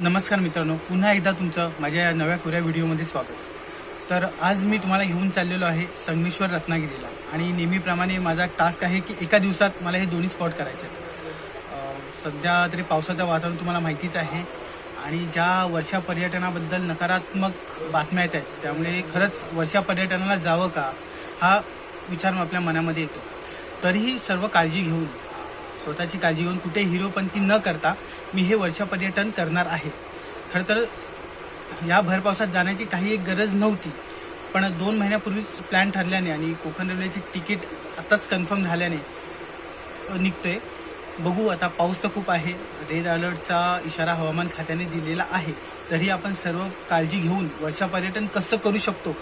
नमस्कार मित्रांनो पुन्हा एकदा तुमचं माझ्या या नव्या कोऱ्या व्हिडिओमध्ये स्वागत तर आज मी तुम्हाला घेऊन चाललेलो आहे संगमेश्वर रत्नागिरीला आणि नेहमीप्रमाणे माझा टास्क आहे की एका दिवसात मला हे दोन्ही स्पॉट करायचे आहेत. सध्या तरी पावसाचं वातावरण तुम्हाला माहितीच आहे आणि ज्या वर्षा पर्यटनाबद्दल नकारात्मक बातम्या येत आहेत त्यामुळे खरंच वर्षा पर्यटनाला जावं का हा विचार आपल्या मनामध्ये येतो तरीही सर्व काळजी घेऊन स्वतःची काळजी घेऊन कुठे हिरोपंथी न करता मी हे वर्ष पर्यटन करणार आहे. खरं तर या भरपावसात जाण्याची काही एक गरज नव्हती पण दोन महिन्यापूर्वीच प्लॅन ठरल्याने आणि कोकण रेल्वेचे तिकीट आताच कन्फर्म झाल्याने निघतोय. बघू आता पाऊस तर खूप आहे रेड अलर्टचा इशारा हवामान खात्याने दिलेला आहे तरी आपण सर्व काळजी घेऊन वर्षा पर्यटन कसं करू शकतो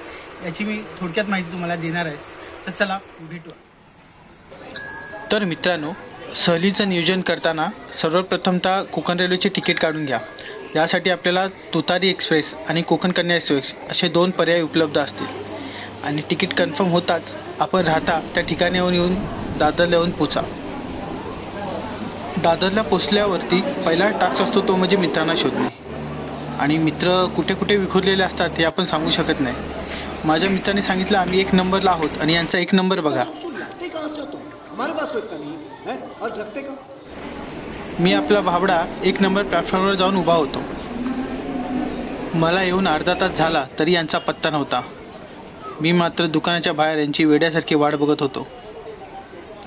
याची मी थोडक्यात माहिती तुम्हाला देणार आहे. तर चला भेटू तर मित्रांनो सहलीचं नियोजन करताना सर्वप्रथमतः कोकण रेल्वेचे तिकीट काढून घ्या. यासाठी आपल्याला तुतारी एक्सप्रेस आणि कोकण कन्या एक्सप्रेस असे दोन पर्याय उपलब्ध असतील. आणि तिकीट कन्फर्म होताच आपण राहता त्या ठिकाणावर येऊन दादरला येऊन पोचा. दादरला पोचल्यावरती पहिला टास्क असतो तो म्हणजे मित्रांना शोधणे. आणि मित्र कुठे कुठे विखुरलेले असतात हे आपण सांगू शकत नाही. माझ्या मित्राने सांगितलं आम्ही एक नंबरला आहोत आणि यांचा एक नंबर बघा. हमारे पास तो इतना नहीं है और रखते का मी आपला भाबडा एक नंबर प्लॅटफॉर्मवर जाऊन उभा होतो. मला येऊन अर्धा तास झाला तरी यांचा पत्ता नव्हता. मी मात्र दुकानाच्या बाहेर यांची वेड्यासारखी वाट बघत होतो.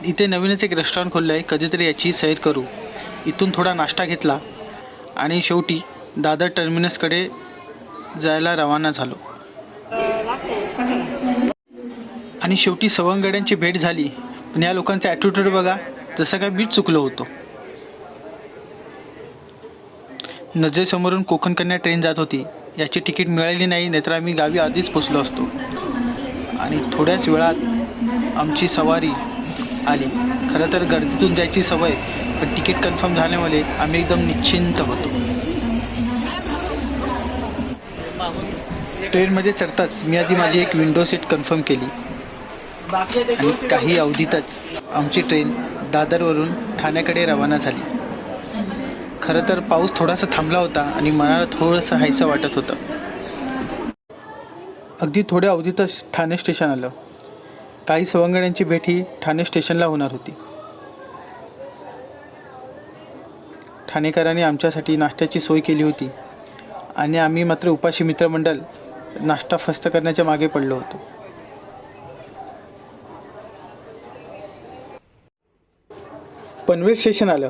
इथे नवीनच एक रेस्टॉरंट खोललं आहे कधीतरी याची सैर करू. इथून थोडा नाश्ता घेतला आणि शेवटी दादर टर्मिनसकडे जायला रवाना झालो. आणि शेवटी सवंगड्यांची भेट झाली. पण या लोकांचा ॲटिट्यूड बघा जसं काय मीच चुकलो होतो. नजरेसमोरून कोकण कन्या ट्रेन जात होती. याची तिकीट मिळाली नाही नाहीतर आम्ही गावी आधीच पोचलो असतो. आणि थोड्याच वेळात आमची सवारी आली. खरं तर गर्दीतून जायची सवय पण तिकीट कन्फर्म झाल्यामुळे आम्ही एकदम निश्चिंत होतो. ट्रेनमध्ये चढताच मी आधी माझी एक विंडो सीट कन्फर्म केली. आणि काही अवधीतच आमची ट्रेन दादरवरून ठाण्याकडे रवाना झाली. खरं तर पाऊस थोडासा थांबला होता आणि मनाला थोडंसं हायसं वाटत होतं. अगदी थोड्या अवधीतच ठाणे स्टेशन आलं. काही सवंगड्यांची भेट ही ठाणे स्टेशनला होणार होती. ठाणेकरांनी आमच्यासाठी नाश्त्याची सोय केली होती आणि आम्ही मात्र उपाशी मित्रमंडळ नाश्ता फस्त करण्याच्या मागे पडलो होतो. पनवेल स्टेशन आलं.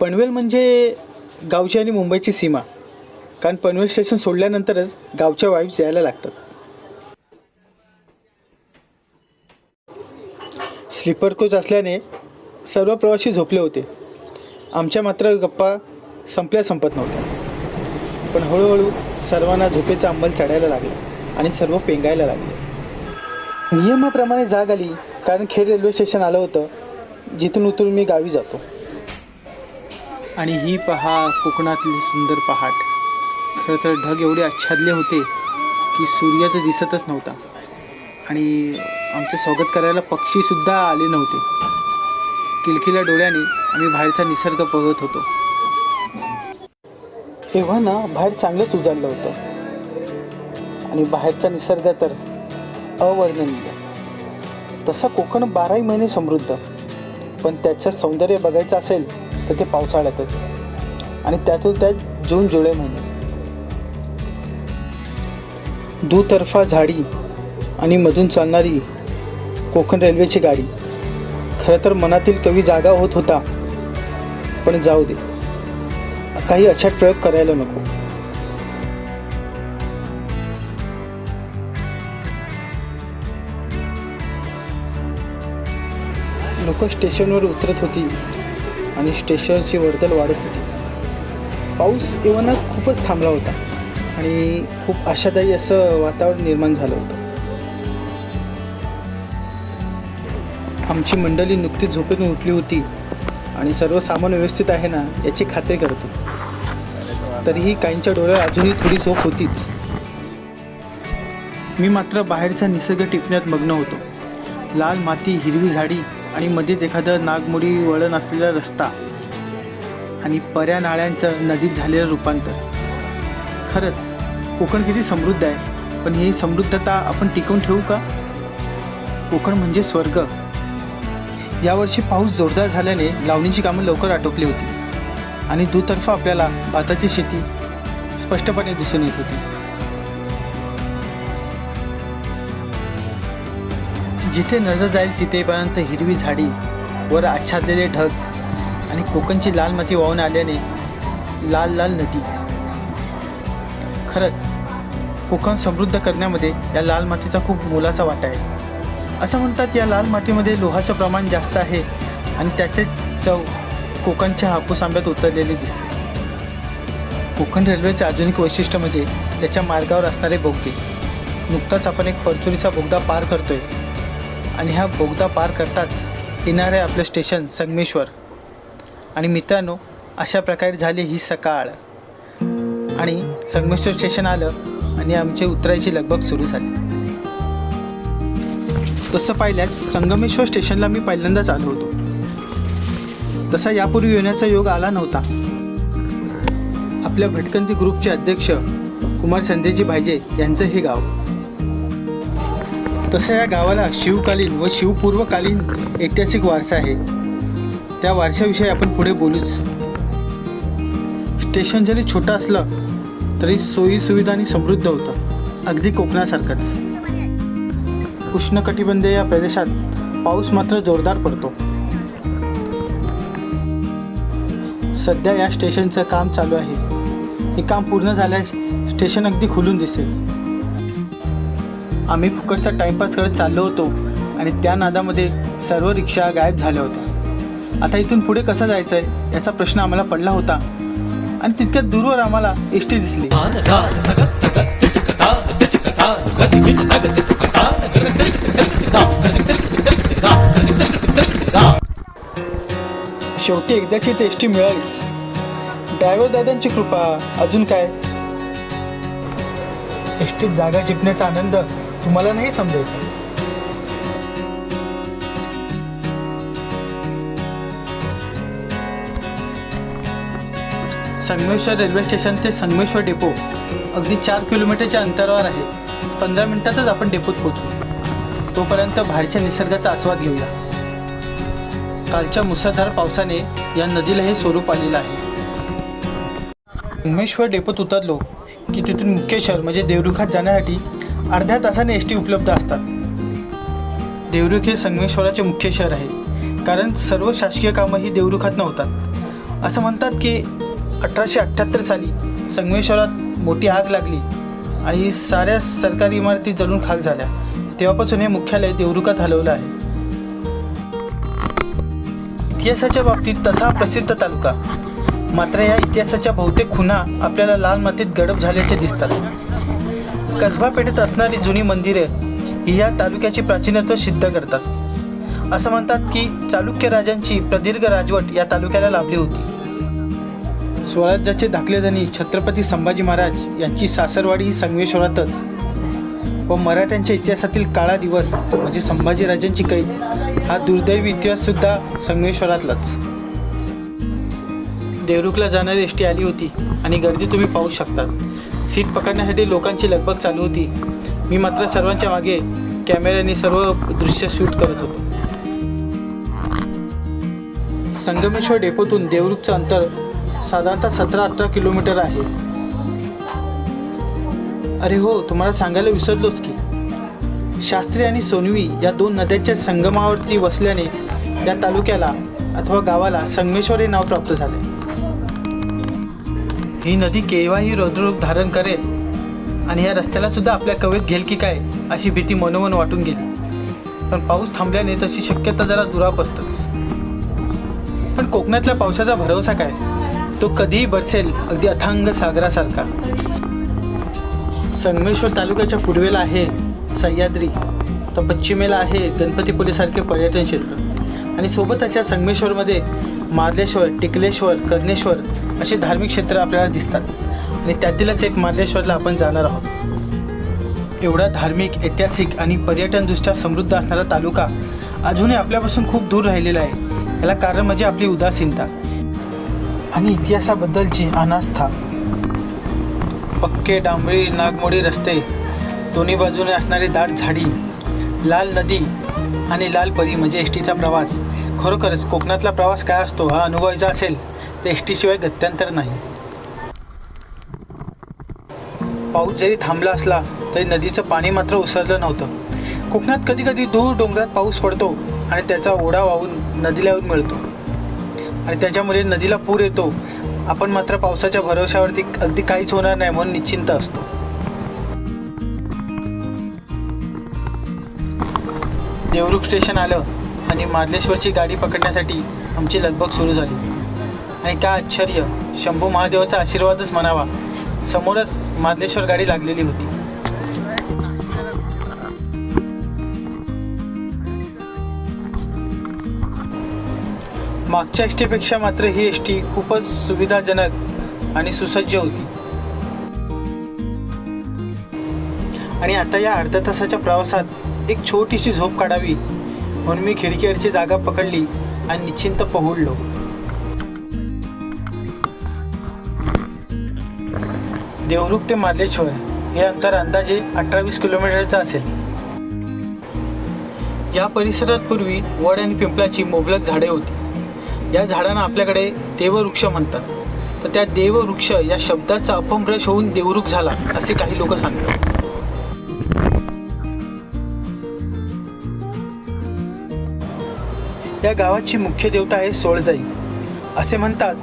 पनवेल म्हणजे गावची आणि मुंबईची सीमा. कारण पनवेल स्टेशन सोडल्यानंतरच गावच्या वाईब्स यायला लागतात. स्लीपर कोच असल्याने सर्व प्रवासी झोपले होते. आमच्या मात्र गप्पा संपल्या संपत नव्हत्या. पण हळूहळू सर्वांना झोपेचा अंमल चढायला लागला आणि सर्व पेंगायला लागले. नियमाप्रमाणे जाग आली कारण खेड रेल्वे स्टेशन आलं होतं. जिथून उतरून मी गावी जातो. आणि ही पहा कोकणातली सुंदर पहाट. खरं तर ढग एवढे आच्छादले होते की सूर्य तर दिसतच नव्हता. आणि आमचं स्वागत करायला पक्षीसुद्धा आले नव्हते. किलकिल्या डोळ्याने आम्ही बाहेरचा निसर्ग बघत होतो. तेव्हा ना बाहेर चांगलंच उजाडलं होतं. आणि बाहेरचा निसर्ग तर अवर्णनीय. तसा कोकण बाराही महिने समृद्ध. पण त्याचं सौंदर्य बघायचं असेल तर ते पावसाळ्यातच. आणि त्यातून त्यात जून जुलै महिने. दुतर्फा झाडी आणि मधून चालणारी कोकण रेल्वेची गाडी. खरं तर मनातील कवी जागा होत होता पण जाऊ दे. काही अचाट प्रयोग करायला नको. लोक स्टेशनवर उतरत होती आणि स्टेशनची वर्दळ वाढत होती. पाऊस येवाना खूपच थांबला होता आणि खूप आशादायी असं वातावरण निर्माण झालं होतं. आमची मंडळी नुकतीच झोपेतून उठली होती आणि सर्व सामान व्यवस्थित आहे ना याची खात्री करत होती. तरीही काहींच्या डोळ्यात अजूनही थोडी झोप होतीच. मी मात्र बाहेरचा निसर्ग टिपण्यात मग्न होतो. लाल माती हिरवी झाडी आणि मध्येच एखादं नागमोडी वळण असलेला रस्ता आणि पर्या नाळ्यांचं नदीत झालेलं रूपांतर. खरंच कोकण किती समृद्ध आहे. पण ही समृद्धता आपण टिकवून ठेवू का? कोकण म्हणजे स्वर्ग. यावर्षी पाऊस जोरदार झाल्याने लावणीची कामं लवकर आटोपली होती. आणि दुतर्फा आपल्याला भाताची शेती स्पष्टपणे दिसून येत होती. जिथे नजर जाईल तिथेपर्यंत हिरवी झाडी वर आच्छादलेले ढग आणि कोकणची लाल माती वाहून आल्याने लाल लाल नदी. खरंच कोकण समृद्ध करण्यामध्ये या लाल मातीचा खूप मोलाचा वाटा आहे. असं म्हणतात या लाल मातीमध्ये लोहाचं प्रमाण जास्त आहे आणि त्याचे चव कोकणच्या हापूस आंब्यात उतरलेली दिसते. कोकण रेल्वेचे आधुनिक वैशिष्ट्य म्हणजे त्याच्या मार्गावर असणारे बोगदे. नुकताच आपण एक परचुरीचा बोगदा पार करतोय. आणि हा बोगदा पार करताच येणार आहे आपलं स्टेशन संगमेश्वर. आणि मित्रांनो अशा प्रकारे झाली ही सकाळ. आणि संगमेश्वर स्टेशन आलं आणि आमची उतरायची लगबग सुरू झाली. तसं पाहिल्यास संगमेश्वर स्टेशनला मी पहिल्यांदाच आलो होतो. तसा यापूर्वी येण्याचा योग आला नव्हता. आपल्या भटकंती ग्रुपचे अध्यक्ष कुमार संदेजी भाईजे यांचं हे गाव. तसं या गावाला शिवकालीन व शिवपूर्वकालीन ऐतिहासिक वारसा आहे. त्या वारशाविषयी आपण पुढे बोलूच. स्टेशन जरी छोटं असलं तरी सोयी आणि समृद्ध होतं. अगदी कोकणासारखंच. उष्णकटिबंधीय या प्रदेशात पाऊस मात्र जोरदार पडतो. सध्या या स्टेशनचं काम चालू आहे. हे काम पूर्ण झाल्यास स्टेशन अगदी खुलून दिसेल. आम्ही फुकटचा टाइमपास करत चाललो होतो आणि त्या नादामध्ये सर्व रिक्षा गायब झाल्या होत्या. आता इथून पुढे कसं जायचं आहे याचा प्रश्न आम्हाला पडला होता. आणि तितक्यात दूरवर आम्हाला एस टी दिसली. शेवटी एकदाची ते एस टी मिळालीच. ड्रायव्हर दादांची कृपा अजून काय? एस टीत जागा चिपण्याचा आनंद तुम्हाला नाही समजायचं. संगमेश्वर रेल्वे स्टेशन ते संगमेश्वर डेपो अगदी चार किलोमीटरच्या अंतरावर आहे. पंधरा मिनिटातच आपण डेपोत पोचू तोपर्यंत बाहेरच्या निसर्गाचा आस्वाद घेऊया. कालच्या मुसळधार पावसाने या नदीला हे स्वरूप आलेलं आहे. संगमेश्वर डेपोत उतरलो की तिथून मुख्य शहर म्हणजे देवरुखात जाण्यासाठी अर्ध्या तासाने एस टी उपलब्ध असतात. देवरुख हे संगमेश्वराचे मुख्य शहर आहे कारण सर्व शासकीय कामं ही देवरुखात नव्हतात. असं म्हणतात की अठराशे अठ्ठ्याहत्तर साली संगमेश्वरात मोठी आग लागली आणि साऱ्या सरकारी इमारती जळून खाक झाल्या. तेव्हापासून हे मुख्यालय देवरुखात हलवलं आहे. इतिहासाच्या बाबतीत तसा प्रसिद्ध तालुका. मात्र या इतिहासाच्या बहुतेक खुणा आपल्याला लाल मातीत गडप झाल्याचे दिसतात. कसबा पेठेत असणारी जुनी मंदिरे ही या तालुक्याची प्राचीनत्व सिद्ध करतात. असं म्हणतात की चालुक्य राजांची प्रदीर्घ राजवट या तालुक्याला लाभली होती. स्वराज्याचे धाकलेधनी छत्रपती संभाजी महाराज यांची सासरवाडी ही संगमेश्वरातच. व मराठ्यांच्या इतिहासातील काळा दिवस म्हणजे संभाजीराजांची कैद हा दुर्दैवी इतिहाससुद्धा संगमेश्वरातलाच. देवरुखला जाणारी एस टी आली होती आणि गर्दी तुम्ही पाहू शकतात. सीट पकडण्यासाठी लोकांची लगबग चालू होती. मी मात्र सर्वांच्या मागे कॅमेऱ्याने सर्व दृश्य शूट करत होतो. संगमेश्वर डेपोतून देवरुखचं अंतर साधारणतः सतरा अठरा किलोमीटर आहे. अरे हो तुम्हाला सांगायला विसरलोच की. शास्त्री आणि सोनवी या दोन नद्यांच्या संगमावरती वसल्याने या तालुक्याला अथवा गावाला संगमेश्वर हे नाव प्राप्त झाले. ही नदी केव्हाही रौद्ररूप धारण करेल आणि या रस्त्याला सुद्धा आपल्या कवेत घेईल की काय अशी भीती मनोमन वाटून गेली. पण पाऊस थांबल्याने तशी शक्यता जरा दुराप असतच. पण कोकणातल्या पावसाचा भरवसा काय? तो कधीही बरसेल अगदी अथांग सागरासारखा. संगमेश्वर तालुक्याच्या पूर्वेला आहे सह्याद्री तर पश्चिमेला आहे गणपतीपुरीसारखे पर्यटन क्षेत्र. आणि सोबतच या संगमेश्वरमध्ये मार्लेश्वर टिकलेश्वर कर्णेश्वर असे धार्मिक क्षेत्र आपल्याला दिसतात. आणि त्यातीलच एक मार्लेश्वरला आपण जाणार आहोत. एवढा धार्मिक ऐतिहासिक आणि पर्यटनदृष्ट्या समृद्ध असणारा तालुका अजूनही आपल्यापासून खूप दूर राहिलेला आहे. याला कारण म्हणजे आपली उदासीनता आणि इतिहासाबद्दलची अनास्था. पक्के डांबरी नागमोडी रस्ते दोन्ही बाजूने असणारी दाट झाडी लाल नदी आणि लाल परी म्हणजे एस टीचा प्रवास. खरोखरच कोकणातला प्रवास काय असतो हा अनुभवायचा असेल? तर एस टीशिवाय गत्यंतर नाही. पाऊस जरी थांबला असला तरी नदीचं पाणी मात्र उसरलं नव्हतं. कोकणात कधी कधी दूर डोंगरात पाऊस पडतो आणि त्याचा ओढा वाहून नदीला येऊन मिळतो. आणि त्याच्यामुळे नदीला पूर येतो. आपण मात्र पावसाच्या भरवशावरती अगदी काहीच होणार नाही म्हणून निश्चिंत असतो. देवरुख स्टेशन आलं आणि मार्लेश्वरची गाडी पकडण्यासाठी आमची लगबग सुरू झाली. आणि काय आश्चर्य. शंभू महादेवाचा आशीर्वादच म्हणावा. समोरच मार्लेश्वर गाडी लागलेली होती. मागच्या एस टीपेक्षा मात्र ही एस टी खूपच सुविधाजनक आणि सुसज्ज होती. आणि आता या अर्ध्या तासाच्या प्रवासात एक छोटीशी झोप काढावी म्हणून मी खिडकीवरची जागा पकडली आणि निश्चिंत पहुडलो. देवरुख ते मार्लेश्वर हे अंतर अंदाजे अठरावीस किलोमीटरचं असेल. या परिसरात पूर्वी वड आणि पिंपळाची मोबलक झाडे होती. या झाडांना आपल्याकडे देववृक्ष म्हणतात. तर त्या देववृक्ष या शब्दाचा अपभ्रश होऊन देवरुख झाला असे काही लोक सांगतात. या गावाची मुख्य देवता आहे सोळजाई असे म्हणतात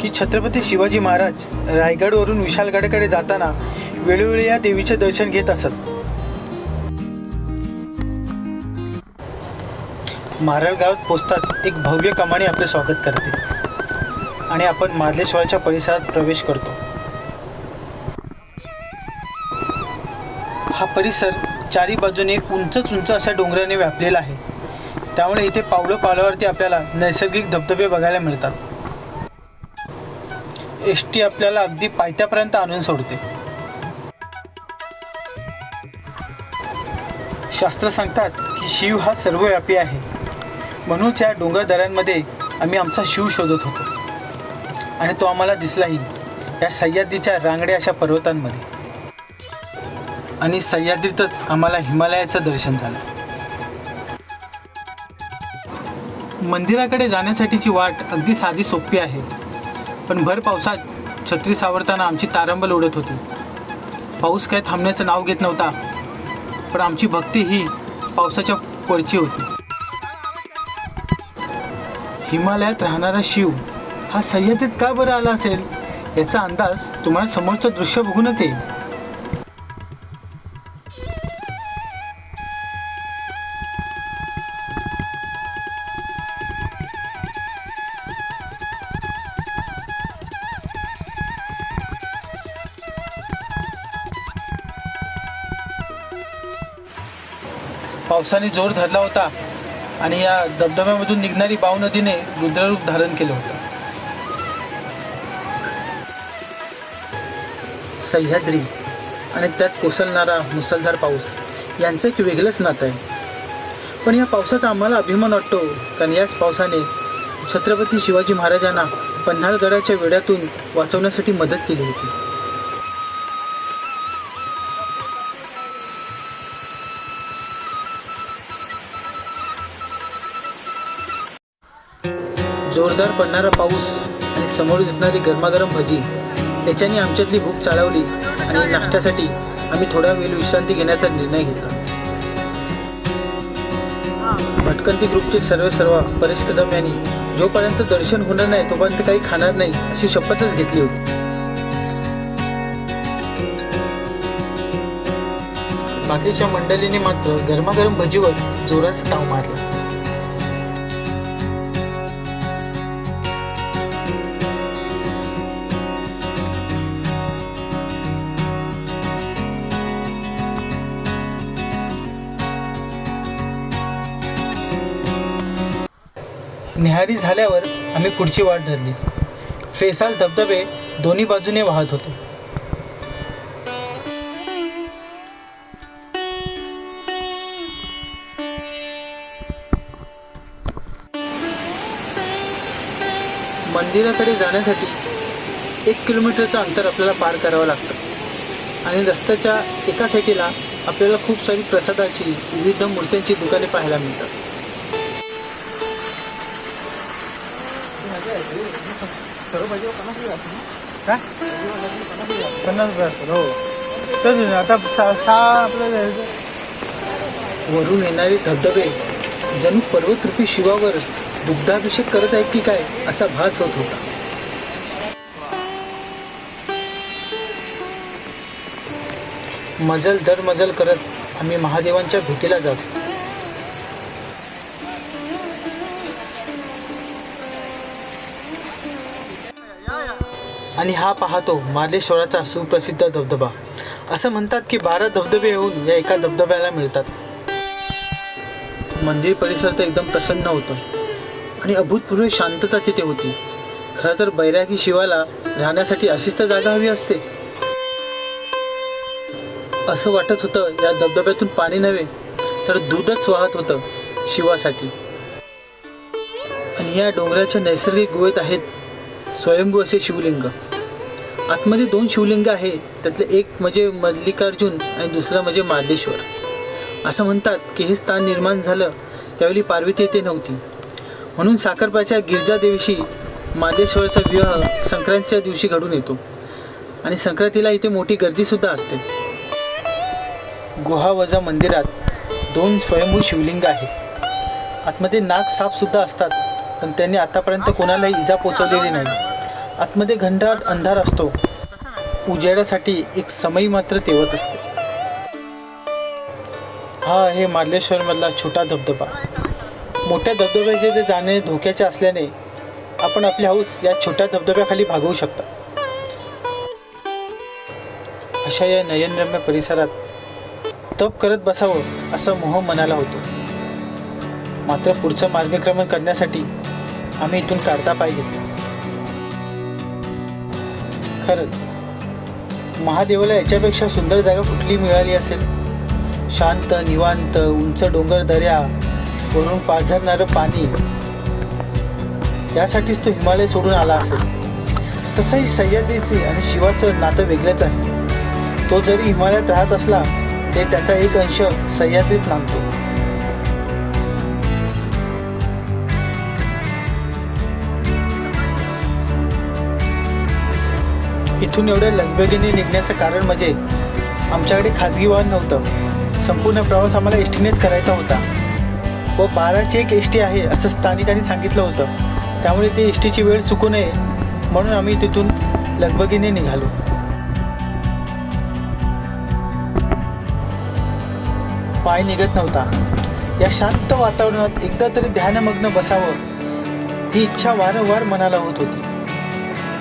की छत्रपती शिवाजी महाराज रायगडवरून विशालगडाकडे जाताना वेळोवेळी या देवीचे दर्शन घेत असत. मारल गावात पोचताच एक भव्य कमाने आपले स्वागत करते. आणि आपण मार्लेश्वराच्या परिसरात प्रवेश करतो. हा परिसर चारी बाजूने उंचच उंच अशा डोंगराने व्यापलेला आहे. त्यामुळे इथे पावलं पावलावरती आपल्याला नैसर्गिक धबधबे बघायला मिळतात. एस टी आपल्याला अगदी पायथ्यापर्यंत आणून सोडते. शास्त्र सांगतात की शिव हा सर्वव्यापी आहे. म्हणूनच या डोंगर दऱ्यांमध्ये आम्ही आमचा शिव शोधत होतो. आणि तो आम्हाला दिसलाही या सह्याद्रीच्या रांगड्या अशा पर्वतांमध्ये. आणि सह्याद्रीतच आम्हाला हिमालयाचं दर्शन झालं. मंदिराकडे जाण्यासाठीची वाट अगदी साधी सोपी आहे. पण भर पावसात छत्री सावरताना आमची तारंबल उडत होती. पाऊस काय थांबण्याचं नाव घेत नव्हता पण आमची भक्ती ही पावसाच्या वरची होती. हिमालयात राहणारा शिव हा सह्याद्रीत का बरं आला असेल याचा अंदाज तुम्हाला समोरचं दृश्य बघूनच येईल. पावसाने जोर धरला होता आणि या धबधब्यामधून निघणारी बाव नदीने रुद्ररूप धारण केलं होतं. सह्याद्री आणि त्यात कोसळणारा मुसळधार पाऊस यांचं एक वेगळंच नातं आहे. पण या पावसाचा आम्हाला अभिमान वाटतो कारण याच पावसाने छत्रपती शिवाजी महाराजांना पन्हाळगडाच्या वेड्यातून वाचवण्यासाठी मदत केली होती. जोरदार पडणारा पाऊस आणि समोर दिसणारी गरमागरम भजी याच्याने आमच्यातली भूक चालवली आणि नाश्त्यासाठी आम्ही थोडा वेळ विश्रांती घेण्याचा निर्णय घेतला. भटकंती ग्रुपचे सर्व सर्व परेश कदम यांनी जोपर्यंत दर्शन होणार नाही तोपर्यंत काही खाणार नाही अशी शपथच घेतली होती. बाकीच्या मंडळीने मात्र गरमागरम भजीवर जोराचा ताव मारला. निहारी झाल्यावर आम्ही पुढची वाट धरली. फेसाल धबधबे दोन्ही बाजूने वाहत होते. मंदिराकडे जाण्यासाठी एक किलोमीटरचं अंतर आपल्याला पार करावं लागतं. आणि रस्त्याच्या एका साईडीला आपल्याला खूप सारी प्रसादाची विविध मूर्त्यांची दुकाने पाहायला मिळतात. काय पन्नास रुपये हो तर आता सहा सहा आपलं वरून येणारे धबधबे जणू पर्वतरूपी शिवावर दुग्धाभिषेक करत आहेत की काय असा भास होत होता मजल दर मजल करत आम्ही महादेवांच्या भेटीला जातो. आणि हा पाहतो मार्लेश्वराचा सुप्रसिद्ध धबधबा. असं म्हणतात की बारा धबधबे येऊन या एका धबधब्याला मिळतात. मंदिर परिसर तर एकदम प्रसन्न होतं. आणि अभूतपूर्व शांतता तिथे होती. खरं तर बैरागी शिवाला राहण्यासाठी अशीच तर जागा हवी असते. असं वाटत होतं या धबधब्यातून पाणी नव्हे तर दूधच वाहत होतं शिवासाठी. आणि या डोंगराच्या नैसर्गिक गुहेत आहेत स्वयंभू असे शिवलिंग. आतमध्ये दोन शिवलिंग आहे त्यातले एक म्हणजे मल्लिकार्जुन आणि दुसरं म्हणजे मार्लेश्वर. असं म्हणतात की हे स्थान निर्माण झालं त्यावेळी पार्वती येथे नव्हती. म्हणून साखरपाच्या गिरजादेवीशी मार्लेश्वरचा विवाह संक्रांतीच्या दिवशी घडून येतो. आणि संक्रांतीला इथे मोठी गर्दीसुद्धा असते. गुहावजा मंदिरात दोन स्वयंभू शिवलिंग आहेत आतमध्ये नाग सापसुद्धा असतात पण त्यांनी आतापर्यंत कोणालाही इजा पोचवलेली नाही. आतमध्ये घंटाट अंधार असतो. उजेडासाठी एक समय मात्र तेवत असते. हा आहे मार्लेश्वरमधला छोटा धबधबा. मोठ्या धबधब्याचे ते जाणे धोक्याचे असल्याने आपण आपली हौस या छोट्या धबधब्याखाली भागवू शकता. अशा या नयनरम्य परिसरात तप करत बसावं असं मोह मनाला होतो. मात्र पुढचं मार्गक्रमण करण्यासाठी आम्ही इथून काढता पाय घेतला. खरंच. महादेवाला याच्यापेक्षा सुंदर जागा कुठली मिळाली असेल? शांत निवांत उंच डोंगर दऱ्या वरून पाझरणारं पाणी. यासाठीच तो हिमालय सोडून आला असेल. तसंही सह्याद्रीचे आणि शिवाचं नातं वेगळंच आहे. तो जरी हिमालयात राहत असला तरी त्याचा एक अंश सह्याद्रीत नांदतो. इथून एवढ्या लगबगीने निघण्याचं कारण म्हणजे आमच्याकडे खाजगी वाहन नव्हतं. संपूर्ण प्रवास आम्हाला एस टीनेच करायचा होता. व बाराची एक एस टी आहे असं स्थानिकांनी सांगितलं होतं. त्यामुळे ते एस टीची वेळ चुकू नये म्हणून आम्ही तिथून लगबगीने निघालो. पाय निघत नव्हता. या शांत वातावरणात एकदा तरी ध्यानमग्न बसावं ही इच्छा वारंवार मनाला होत होती.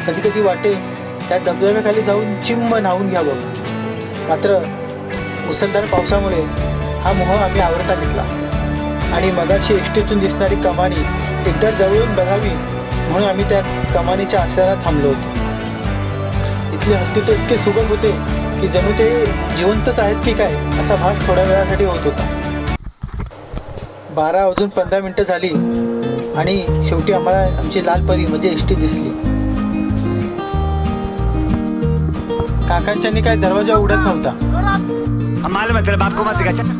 कधी कधी वाटे त्या धबधब्याखाली जाऊन चिंब न्हावून घ्यावं. मात्र मुसळधार पावसामुळे हा मोह आम्ही आवडता घेतला. आणि मगाशी एसटीतून दिसणारी कमानी एकदा जवळून बघावी म्हणून आम्ही त्या कमानीच्या आसऱ्याला थांबलो होतो. इथले हत्ती तर इतके सुबक होते की जणू ते जिवंतच आहेत की काय असा भास थोड्या वेळासाठी होत होता. बारा वाजून पंधरा मिनटं झाली आणि शेवटी आम्हाला आमची लाल परी म्हणजे एस दिसली. काकांच्यानी काय दरवाजा उघडत नव्हता. मालूम है तेरे बाप को मत सिखा चल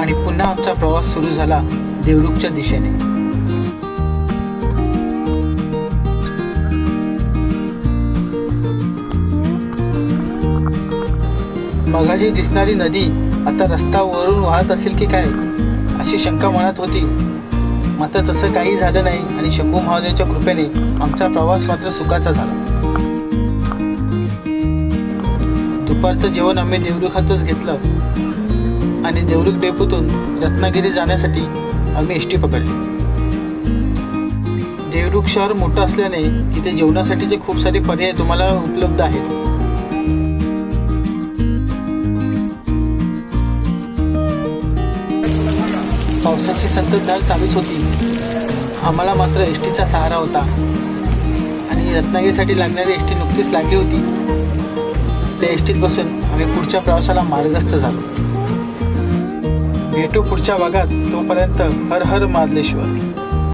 आणि पुन्हा आमचा प्रवास सुरू झाला देवरुखच्या दिशेने. मघाची दिसणारी नदी आता रस्तावरून वाहत असेल की काय? अशी शंका मनात होती. मात्र तसं काही झालं नाही आणि शंभू महादेवच्या कृपेने आमचा प्रवास मात्र सुखाचा झाला. दुपारचं जेवण आम्ही देवरुखातच घेतलं आणि देवरुख डेपोतून रत्नागिरी जाण्यासाठी आम्ही एस टी पकडली. देवरुख शहर मोठं असल्याने इथे जेवणासाठीचे खूप सारे पर्याय तुम्हाला उपलब्ध आहेत. पावसाची संततधार चालूच होती. आम्हाला मात्र एस टीचा सहारा होता. आणि रत्नागिरीसाठी लागणारी एस टी नुकतीच लागली होती. त्या एस टीत बसून आम्ही पुढच्या प्रवासाला मार्गस्थ झालो. भेटू पुढच्या भागात. तोपर्यंत हर हर मार्लेश्वर